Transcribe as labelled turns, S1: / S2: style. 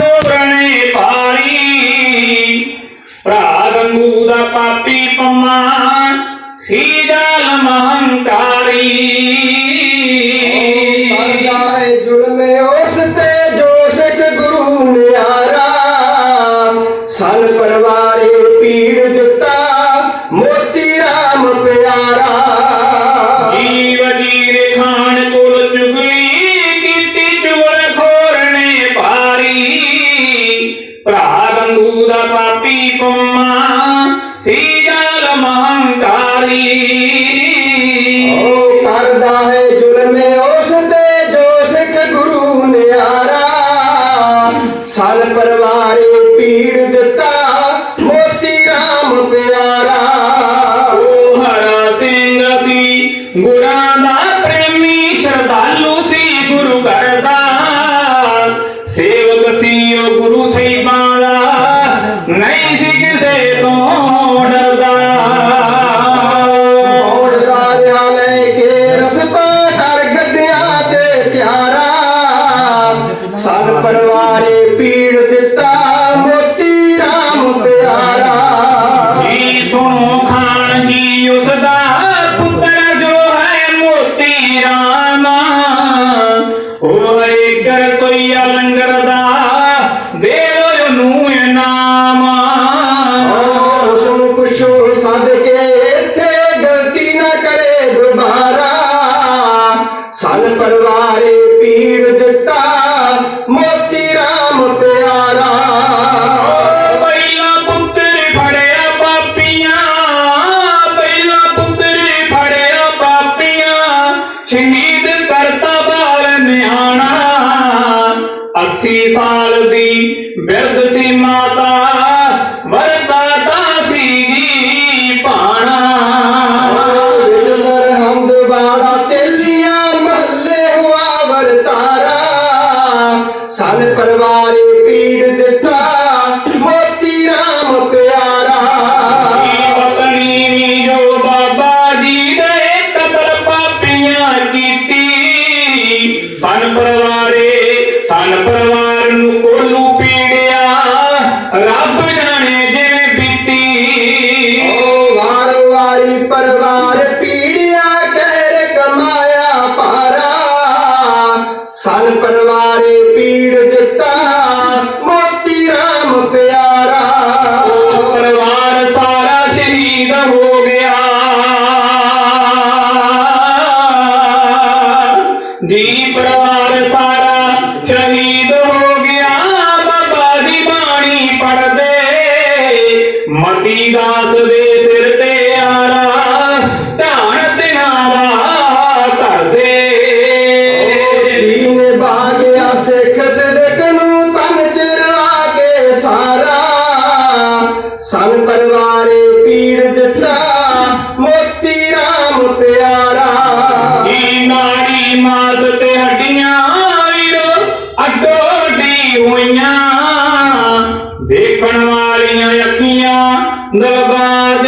S1: ਹੋਰਣੇ ਪਾਰੀ ਭਰਾ ਗੰਗੂ ਦਾ ਪਾਪੀ ਪੰਮਾ ਸੀ ਜਾਲ ਮਹੰਕਾਰੀ ਗੰਗੂ ਦਾ ਪਾਪੀ ਪੰਮਾ ਸੀ ਜਾਲ ਮਹੰਕਾਰੀ
S2: ਓ ਕਰਦਾ ਹੈ ਜ਼ੁਲਮ ਉਸ ਤੇ ਜੋ ਸਿੱਖ ਗੁਰੂ ਨਿਆਰਾ ਸਨ ਪਰਵਾਰੇ ਪੀੜ ਦਿੱਤਾ ਮੋਤੀ RAM ਪਿਆਰਾ
S1: ਉਹ ਹਰਾ ਨਹੀਂ ਸੀ ਕਿਸੇ ਤੋਂ ਡਰਦਾ।
S2: ਦੌੜਦਾ ਰਿਹਾ ਲੈ ਕੇ ਰਸਤਾ ਕਰ ਗੱਡਿਆਂ ਤੇ ਤਿਆਰਾ ਸਨ ਪਰਵਾਰੇ ਪੀੜ ਦਿੱਤਾ ਮੋਤੀ RAM ਪਿਆਰਾ।
S1: ਜੀ ਸੁਣੋ ਖਾਨ ਜੀ ਉਸ ਦਾ ਪੁੱਤਰ ਜੋ ਹੈ ਮੋਤੀ ਰਾਮਾ। ਉਹ ਹਰੇ ਕਰ ਕੋਈ ਲੰਗਰ
S2: ਸਨ ਪਰਵਾਰੇ ਪੀੜ ਦਿੱਤਾ। ਮੋਤੀ RAM ਪਿਆਰਾ।
S1: ਪਹਿਲਾ ਪੁੱਤਰ ਫੜਿਆ ਪਾਪੀਆਂ। ਪਹਿਲਾ ਪੁੱਤਰ ਫੜਿਆ ਪਾਪੀਆਂ। ਸ਼ਹੀਦ ਕਰਤਾ ਬਾਲ ਨਿਹਾਣਾ। 80 ਸਾਲ ਦੀ ਬਿਰਧ ਸੀ ਮਾਤਾ। சாணப்பரவாரே சாணப்பரவாரன் கோல்லூர் ਹੋਈਆਂ ਦੇਖਣ ਵਾਲੀਆਂ ਅੱਖੀਆਂ ਦਲਬਾਜ